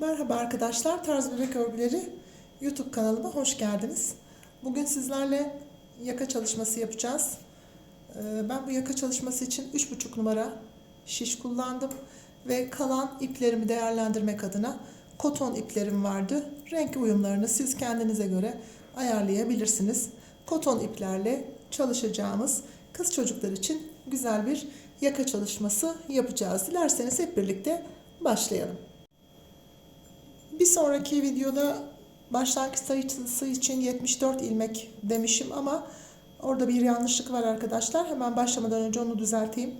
Merhaba arkadaşlar, Tarz Bebek Örgüleri YouTube kanalıma hoş geldiniz. Bugün sizlerle yaka çalışması yapacağız. Ee, Ben bu yaka çalışması için 3,5 numara şiş kullandım ve kalan iplerimi değerlendirmek adına koton iplerim vardı. Renk uyumlarını siz kendinize göre ayarlayabilirsiniz. Koton iplerle çalışacağımız kız çocuklar için güzel bir yaka çalışması yapacağız. Dilerseniz hep birlikte başlayalım. Bir sonraki videoda başlangıç sayısı için 74 ilmek demişim ama orada bir yanlışlık var arkadaşlar. Hemen başlamadan önce onu düzelteyim.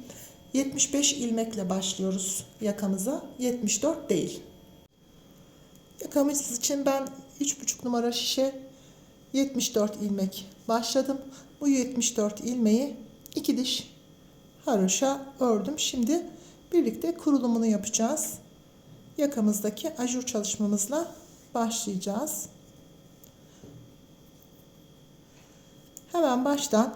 75 ilmekle başlıyoruz yakamıza. 74 değil. Yakamız için ben 3,5 numara şişe 74 ilmek başladım. Bu 74 ilmeği iki diş haroşa ördüm. Şimdi birlikte kurulumunu yapacağız yakamızdaki ajur çalışmamızla başlayacağız. Hemen baştan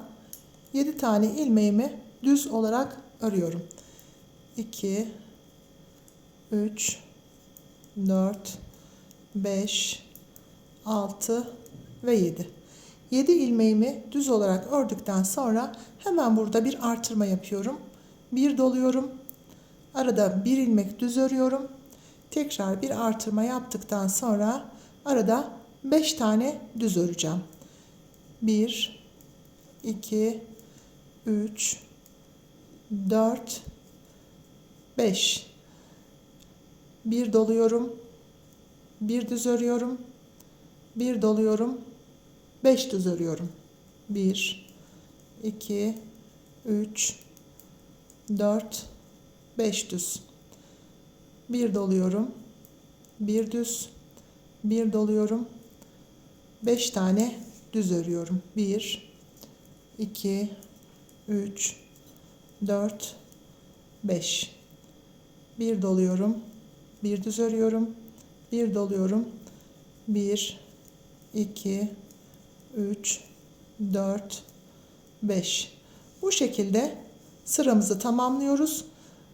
7 tane ilmeğimi düz olarak örüyorum. 2 3 4 5 6 ve 7. 7 ilmeğimi düz olarak ördükten sonra hemen burada bir artırma yapıyorum. Bir doluyorum. Arada bir ilmek düz örüyorum. Tekrar bir artırma yaptıktan sonra arada 5 tane düz öreceğim. 1 2 3 4 5 bir doluyorum. Bir düz örüyorum. Bir doluyorum. 5 düz örüyorum. 1 2 3 4 5 düz bir doluyorum. Bir düz. Bir doluyorum. Beş tane düz örüyorum. Bir iki üç dört beş. Bir doluyorum. Bir düz örüyorum. Bir doluyorum. Bir iki üç dört beş. Bu şekilde sıramızı tamamlıyoruz.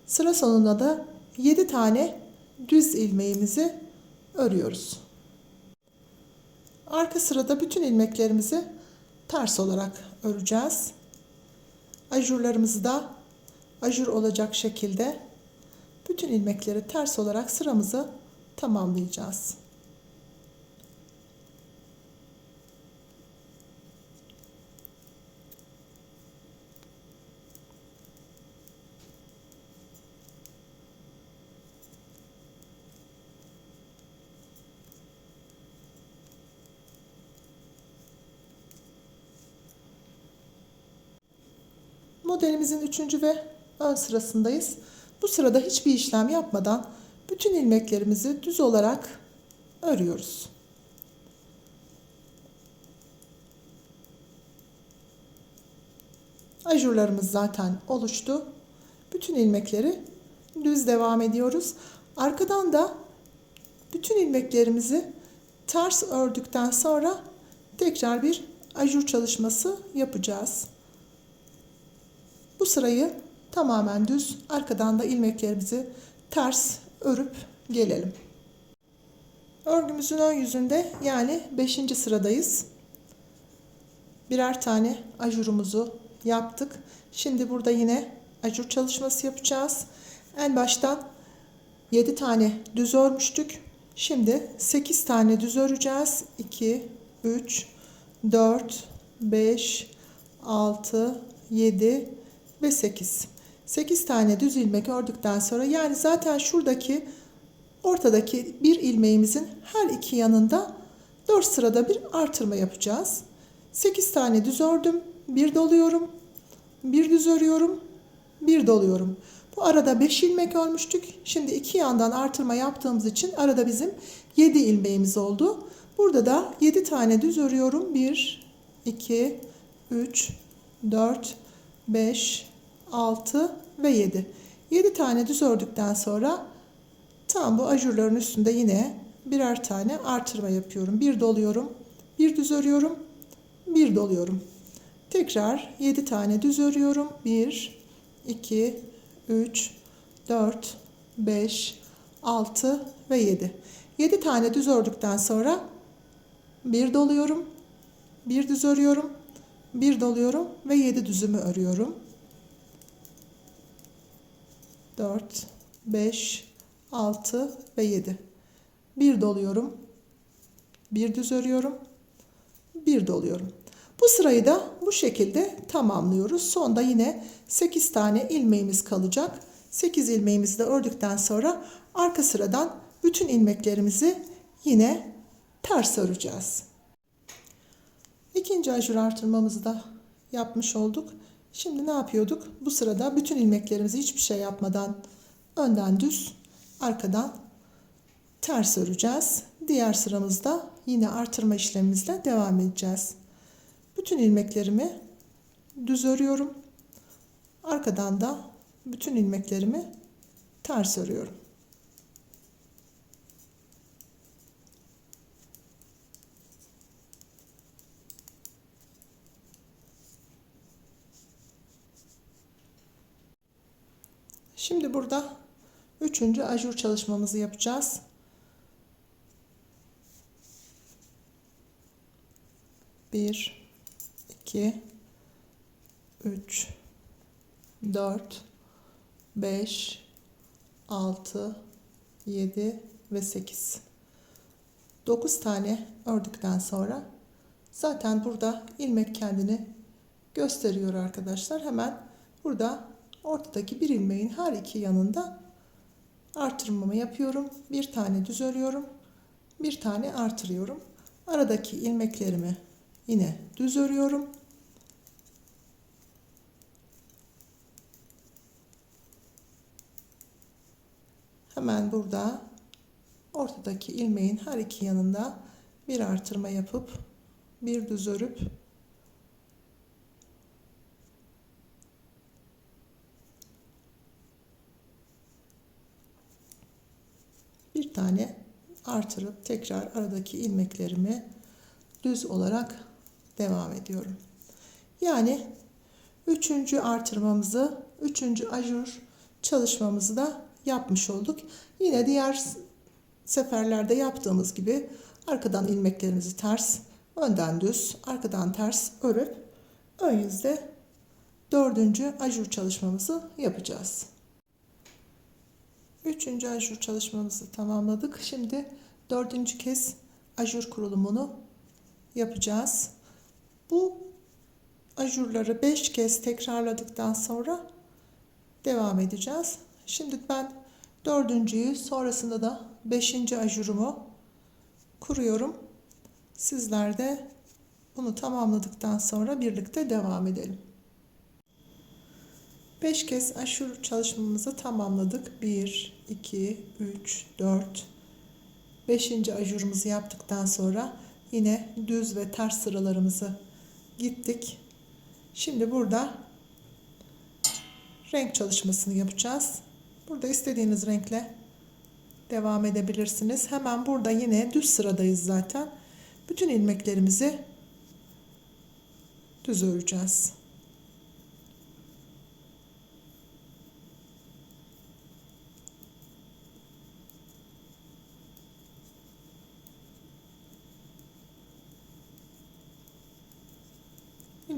Sıra sonunda da 7 tane düz ilmeğimizi örüyoruz. Arka sırada bütün ilmeklerimizi ters olarak öreceğiz. Ajurlarımızı da ajur olacak şekilde bütün ilmekleri ters olarak sıramızı tamamlayacağız. Modelimizin üçüncü ve ön sırasındayız. Bu sırada hiçbir işlem yapmadan bütün ilmeklerimizi düz olarak örüyoruz. Ajurlarımız zaten oluştu. Bütün ilmekleri düz devam ediyoruz. Arkadan da bütün ilmeklerimizi ters ördükten sonra tekrar bir ajur çalışması yapacağız. Bu sırayı tamamen düz, arkadan da ilmeklerimizi ters örüp gelelim. Örgümüzün ön yüzünde yani 5. sıradayız. Birer tane ajurumuzu yaptık. Şimdi burada yine ajur çalışması yapacağız. En baştan 7 tane düz örmüştük. Şimdi 8 tane düz öreceğiz. 2, 3, 4, 5, 6, 7, ve 8. 8 tane düz ilmek ördükten sonra yani zaten şuradaki ortadaki bir ilmeğimizin her iki yanında 4 sırada bir artırma yapacağız. 8 tane düz ördüm. Bir doluyorum. Bir düz örüyorum. Bir doluyorum. Bu arada 5 ilmek örmüştük. Şimdi iki yandan artırma yaptığımız için arada bizim 7 ilmeğimiz oldu. Burada da 7 tane düz örüyorum. 1, 2, 3, 4, 5, 6 ve 7. 7 tane düz ördükten sonra tam bu ajurların üstünde yine birer tane artırma yapıyorum. Bir doluyorum, bir düz örüyorum, bir doluyorum. Tekrar 7 tane düz örüyorum. 1, 2, 3, 4, 5, 6 ve 7. 7 tane düz ördükten sonra bir doluyorum. Bir düz örüyorum. Bir doluyorum ve 7 düzümü örüyorum. 4 5 6 ve 7. Bir doluyorum. Bir düz örüyorum. Bir doluyorum. Bu sırayı da bu şekilde tamamlıyoruz. Sonda yine 8 tane ilmeğimiz kalacak. 8 ilmeğimizi de ördükten sonra arka sıradan bütün ilmeklerimizi yine ters öreceğiz. İkinci ajur artırmamızı da yapmış olduk. Şimdi ne yapıyorduk? Bu sırada bütün ilmeklerimizi hiçbir şey yapmadan önden düz, arkadan ters öreceğiz. Diğer sıramızda yine artırma işlemimizle devam edeceğiz. Bütün ilmeklerimi düz örüyorum. Arkadan da bütün ilmeklerimi ters örüyorum. Şimdi burada üçüncü ajur çalışmamızı yapacağız. Bir, iki, üç, dört, beş, altı, yedi ve sekiz. Dokuz tane ördükten sonra zaten burada ilmek kendini gösteriyor arkadaşlar. Hemen burada ortadaki bir ilmeğin her iki yanında artırmamı yapıyorum. Bir tane düz örüyorum. Bir tane artırıyorum. Aradaki ilmeklerimi yine düz örüyorum. Hemen burada ortadaki ilmeğin her iki yanında bir artırma yapıp bir düz örüp bir tane artırıp tekrar aradaki ilmeklerimi düz olarak devam ediyorum. Yani üçüncü artırmamızı, üçüncü ajur çalışmamızı da yapmış olduk. Yine diğer seferlerde yaptığımız gibi arkadan ilmeklerimizi ters, önden düz, arkadan ters örüp ön yüzde dördüncü ajur çalışmamızı yapacağız. Üçüncü ajur çalışmamızı tamamladık. Şimdi dördüncü kez ajur kurulumunu yapacağız. Bu ajurları beş kez tekrarladıktan sonra devam edeceğiz. Şimdi ben dördüncüyü sonrasında da beşinci ajurumu kuruyorum. Sizler de bunu tamamladıktan sonra birlikte devam edelim. 5 kez aşur çalışmamızı tamamladık. 1, 2, 3, 4, 5. ajurumuzu yaptıktan sonra yine düz ve ters sıralarımızı gittik. Şimdi burada renk çalışmasını yapacağız. Burada istediğiniz renkle devam edebilirsiniz. Hemen burada yine düz sıradayız zaten. Bütün ilmeklerimizi düz öreceğiz.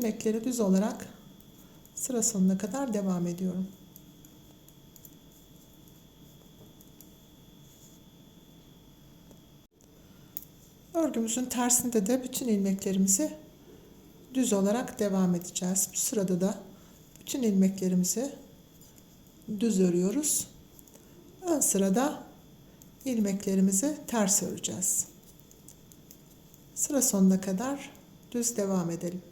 İlmekleri düz olarak sıra sonuna kadar devam ediyorum. Örgümüzün tersinde de bütün ilmeklerimizi düz olarak devam edeceğiz. Bu sırada da bütün ilmeklerimizi düz örüyoruz. Ön sırada ilmeklerimizi ters öreceğiz. Sıra sonuna kadar düz devam edelim.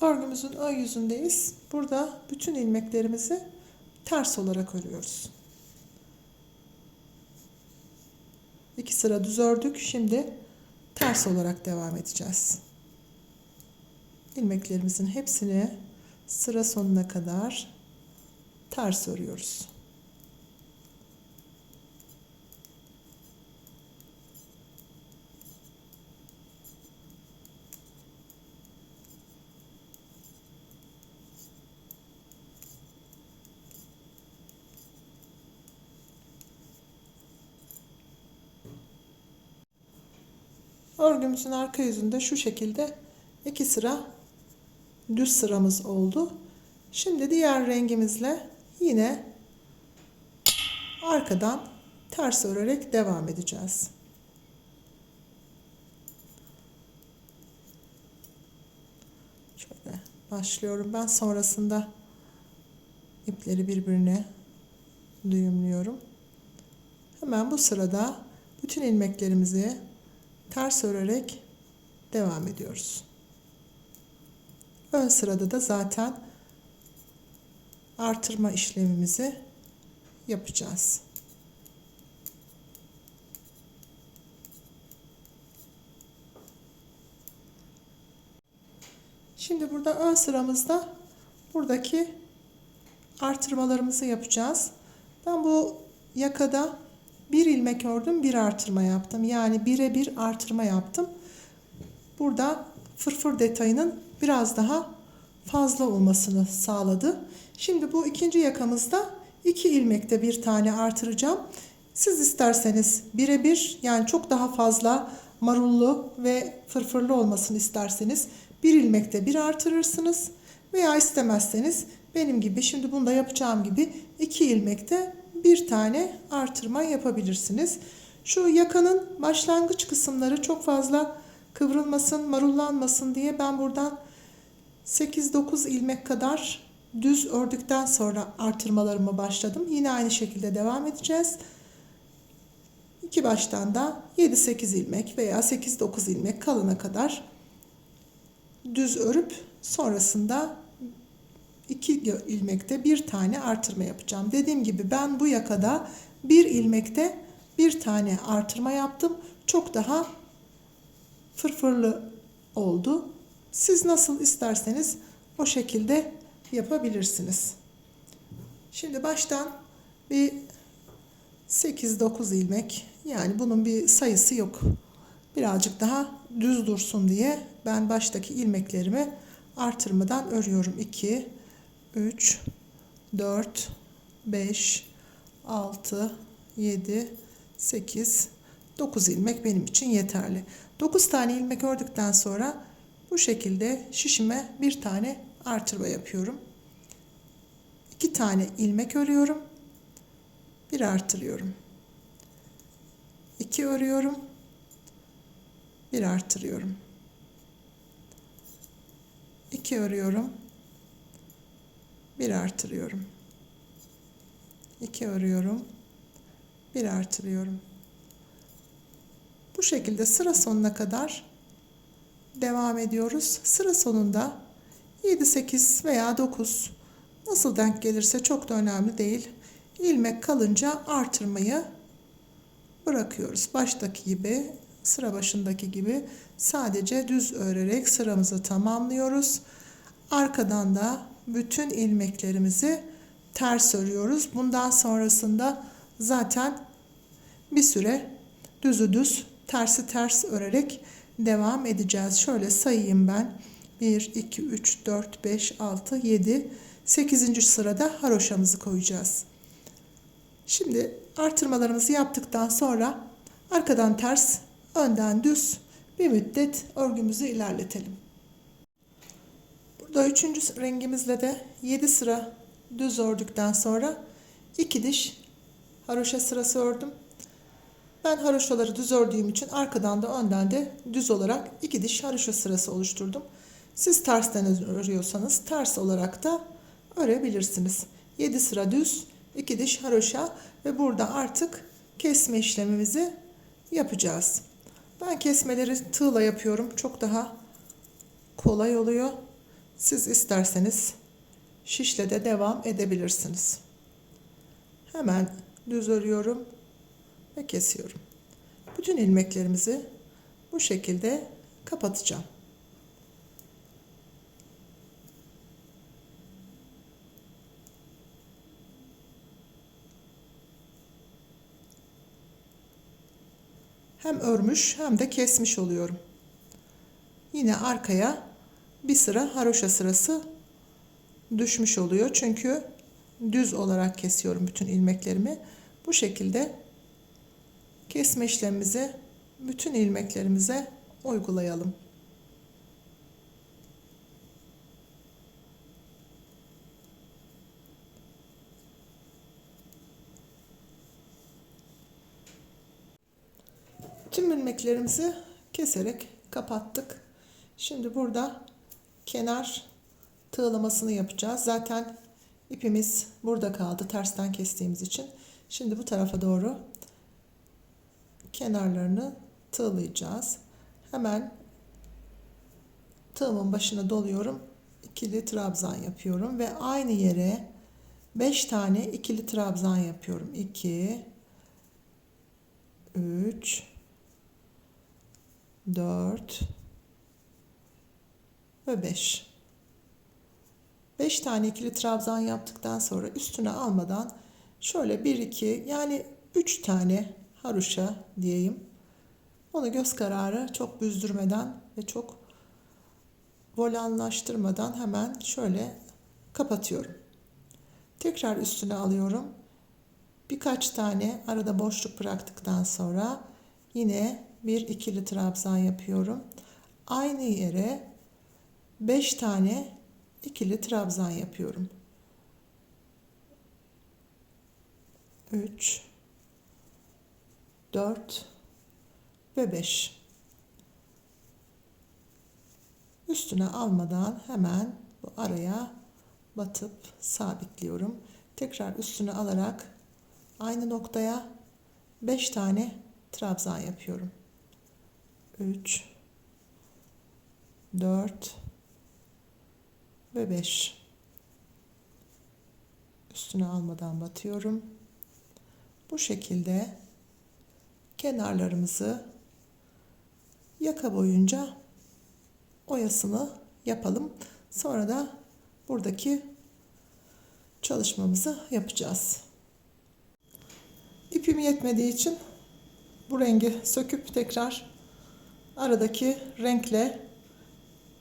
Örgümüzün ön yüzündeyiz. Burada bütün ilmeklerimizi ters olarak örüyoruz. İki sıra düz ördük. Şimdi ters olarak devam edeceğiz. İlmeklerimizin hepsini sıra sonuna kadar ters örüyoruz. Örgümüzün arka yüzünde şu şekilde iki sıra düz sıramız oldu. Şimdi diğer rengimizle yine arkadan ters örerek devam edeceğiz. Şöyle başlıyorum ben sonrasında ipleri birbirine düğümlüyorum. Hemen bu sırada bütün ilmeklerimizi ters örerek devam ediyoruz. Ön sırada da zaten artırma işlemimizi yapacağız. Şimdi burada ön sıramızda buradaki artırmalarımızı yapacağız. Ben bu yakada bir ilmek ördüm, bir artırma yaptım. Yani bire bir artırma yaptım. Burada fırfır detayının biraz daha fazla olmasını sağladı. Şimdi bu ikinci yakamızda iki ilmekte bir tane artıracağım. Siz isterseniz birebir yani çok daha fazla marullu ve fırfırlı olmasını isterseniz bir ilmekte bir artırırsınız. Veya istemezseniz benim gibi şimdi bunda yapacağım gibi iki ilmekte bir tane artırma yapabilirsiniz. Şu yakanın başlangıç kısımları çok fazla kıvrılmasın, marullanmasın diye ben buradan 8-9 ilmek kadar düz ördükten sonra artırmalarımı başladım. Yine aynı şekilde devam edeceğiz. İki baştan da 7-8 ilmek veya 8-9 ilmek kalana kadar düz örüp sonrasında iki ilmekte bir tane artırma yapacağım. Dediğim gibi ben bu yakada bir ilmekte bir tane artırma yaptım. Çok daha fırfırlı oldu. Siz nasıl isterseniz o şekilde yapabilirsiniz. Şimdi baştan bir 8-9 ilmek yani bunun bir sayısı yok. Birazcık daha düz dursun diye ben baştaki ilmeklerimi artırmadan örüyorum. 2 3 4 5 6 7 8 9 ilmek benim için yeterli. 9 tane ilmek ördükten sonra bu şekilde şişime bir tane artırma yapıyorum. 2 tane ilmek örüyorum. Bir artırıyorum. 2 örüyorum. Bir artırıyorum. 2 örüyorum. Bir artırıyorum. 2 örüyorum. Bir artırıyorum. Bu şekilde sıra sonuna kadar devam ediyoruz. Sıra sonunda 7, 8 veya 9 nasıl denk gelirse çok da önemli değil. İlmek kalınca artırmayı bırakıyoruz. Baştaki gibi, sıra başındaki gibi sadece düz örerek sıramızı tamamlıyoruz. Arkadan da bütün ilmeklerimizi ters örüyoruz. Bundan sonrasında zaten bir süre düzü düz, tersi ters örerek devam edeceğiz. Şöyle sayayım ben. 1, 2, 3, 4, 5, 6, 7, 8. sırada haroşamızı koyacağız. Şimdi artırmalarımızı yaptıktan sonra arkadan ters, önden düz bir müddet örgümüzü ilerletelim. Burada üçüncü rengimizle de 7 sıra düz ördükten sonra 2 diş haroşa sırası ördüm. Ben haroşaları düz ördüğüm için arkadan da önden de düz olarak 2 diş haroşa sırası oluşturdum. Siz tersten örüyorsanız ters olarak da örebilirsiniz. 7 sıra düz, 2 diş haroşa ve burada artık kesme işlemimizi yapacağız. Ben kesmeleri tığla yapıyorum. Çok daha kolay oluyor. Siz isterseniz şişle de devam edebilirsiniz. Hemen düz örüyorum ve kesiyorum. Bütün ilmeklerimizi bu şekilde kapatacağım. Hem örmüş hem de kesmiş oluyorum. Yine arkaya bir sıra haroşa sırası düşmüş oluyor. Çünkü düz olarak kesiyorum bütün ilmeklerimi. Bu şekilde kesme işlemimizi bütün ilmeklerimize uygulayalım. Tüm ilmeklerimizi keserek kapattık. Şimdi burada kenar tığlamasını yapacağız. Zaten ipimiz burada kaldı tersten kestiğimiz için. Şimdi bu tarafa doğru kenarlarını tığlayacağız. Hemen tığımın başına doluyorum. İkili trabzan yapıyorum ve aynı yere 5 tane ikili trabzan yapıyorum. 2 3 4 ve 5. 5 tane ikili trabzan yaptıktan sonra üstüne almadan şöyle 1 2 yani 3 tane haroşa diyeyim. Onu göz kararı çok büzdürmeden ve çok volanlaştırmadan hemen şöyle kapatıyorum. Tekrar üstüne alıyorum. Birkaç tane arada boşluk bıraktıktan sonra yine bir ikili trabzan yapıyorum. Aynı yere 5 tane ikili trabzan yapıyorum. 3 4 ve 5 üstüne almadan hemen bu araya batıp sabitliyorum. Tekrar üstüne alarak aynı noktaya 5 tane trabzan yapıyorum. 3 4 ve 5 üstüne almadan batıyorum. Bu şekilde kenarlarımızı yaka boyunca oyasını yapalım. Sonra da buradaki çalışmamızı yapacağız. İpim yetmediği için bu rengi söküp tekrar aradaki renkle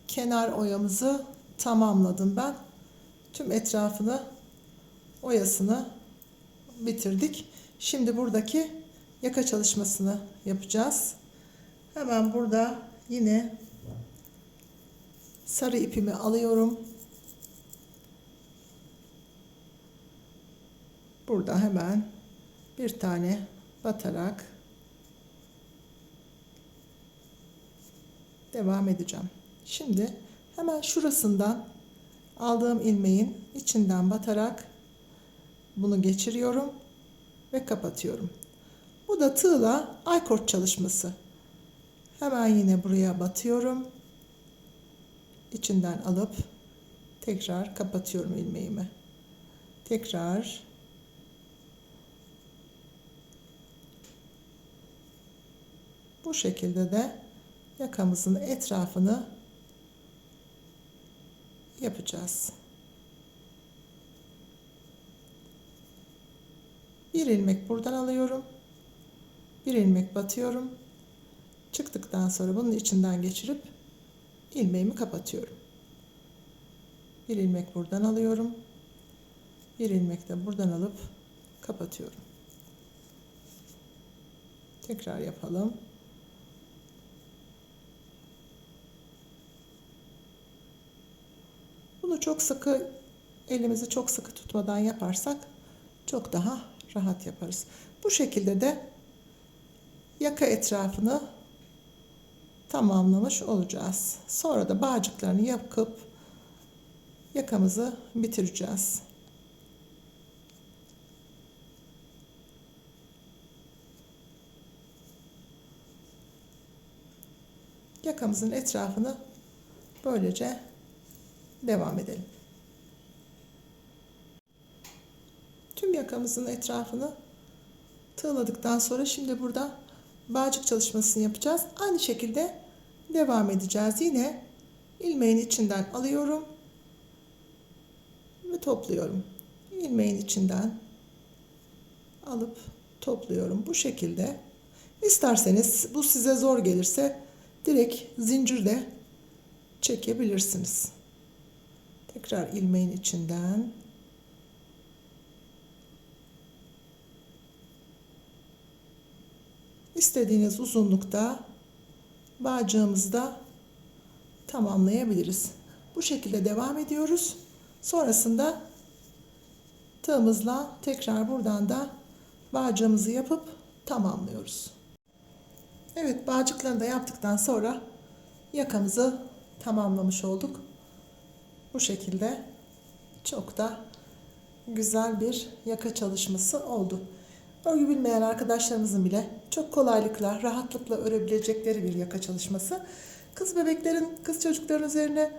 kenar oyamızı tamamladım ben. Tüm etrafını oyasını bitirdik. Şimdi buradaki yaka çalışmasını yapacağız. Hemen burada yine sarı ipimi alıyorum. Burada hemen bir tane batarak devam edeceğim. Şimdi hemen şurasından aldığım ilmeğin içinden batarak bunu geçiriyorum ve kapatıyorum. Bu da tığla aykort çalışması. Hemen yine buraya batıyorum. İçinden alıp tekrar kapatıyorum ilmeğimi. Tekrar bu şekilde de yakamızın etrafını yapacağız. Bir ilmek buradan alıyorum. Bir ilmek batıyorum. Çıktıktan sonra bunun içinden geçirip ilmeğimi kapatıyorum. Bir ilmek buradan alıyorum. Bir ilmek de buradan alıp kapatıyorum. Tekrar yapalım. Bunu çok sıkı elimizi çok sıkı tutmadan yaparsak çok daha rahat yaparız. Bu şekilde de yaka etrafını tamamlamış olacağız. Sonra da bağcıklarını yapıp yakamızı bitireceğiz. Yakamızın etrafını böylece devam edelim. Tüm yakamızın etrafını tığladıktan sonra şimdi burada bağcık çalışmasını yapacağız. Aynı şekilde devam edeceğiz. Yine ilmeğin içinden alıyorum ve topluyorum. İlmeğin içinden alıp topluyorum. Bu şekilde isterseniz bu size zor gelirse direkt zincirle çekebilirsiniz. Tekrar ilmeğin içinden istediğiniz uzunlukta bağcığımızı da tamamlayabiliriz. Bu şekilde devam ediyoruz. Sonrasında tığımızla tekrar buradan da bağcığımızı yapıp tamamlıyoruz. Evet bağcıklarını da yaptıktan sonra yakamızı tamamlamış olduk. Bu şekilde çok da güzel bir yaka çalışması oldu. Örgü bilmeyen arkadaşlarımızın bile çok kolaylıkla, rahatlıkla örebilecekleri bir yaka çalışması. Kız bebeklerin, kız çocukların üzerine,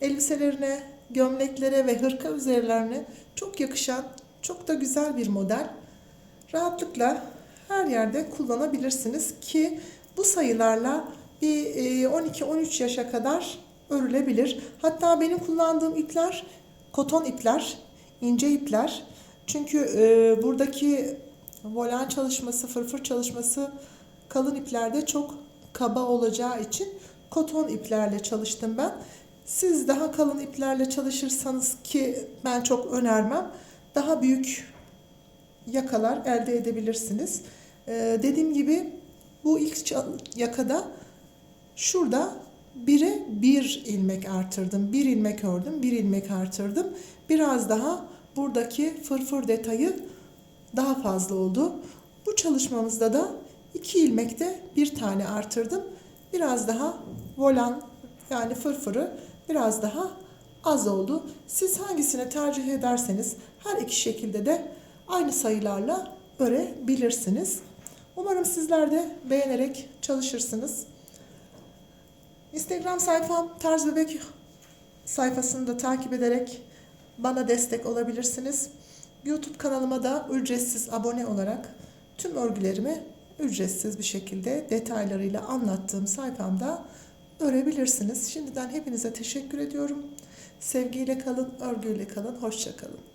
elbiselerine, gömleklere ve hırka üzerlerine çok yakışan, çok da güzel bir model. Rahatlıkla her yerde kullanabilirsiniz ki bu sayılarla bir e, 12-13 yaşa kadar örülebilir. Hatta benim kullandığım ipler koton ipler, ince ipler. Çünkü e, buradaki volan çalışması, fırfır çalışması kalın iplerde çok kaba olacağı için koton iplerle çalıştım ben. Siz daha kalın iplerle çalışırsanız ki ben çok önermem. Daha büyük yakalar elde edebilirsiniz. Ee, dediğim gibi bu ilk yakada şurada bire bir ilmek artırdım. Bir ilmek ördüm, bir ilmek artırdım. Biraz daha buradaki fırfır detayı daha fazla oldu. Bu çalışmamızda da iki ilmekte bir tane artırdım. Biraz daha volan yani fırfırı biraz daha az oldu. Siz hangisini tercih ederseniz her iki şekilde de aynı sayılarla örebilirsiniz. Umarım sizler de beğenerek çalışırsınız. Instagram sayfam Tarz Bebek sayfasını da takip ederek bana destek olabilirsiniz. YouTube kanalıma da ücretsiz abone olarak tüm örgülerimi ücretsiz bir şekilde detaylarıyla anlattığım sayfamda örebilirsiniz. Şimdiden hepinize teşekkür ediyorum. Sevgiyle kalın, örgüyle kalın, hoşça kalın.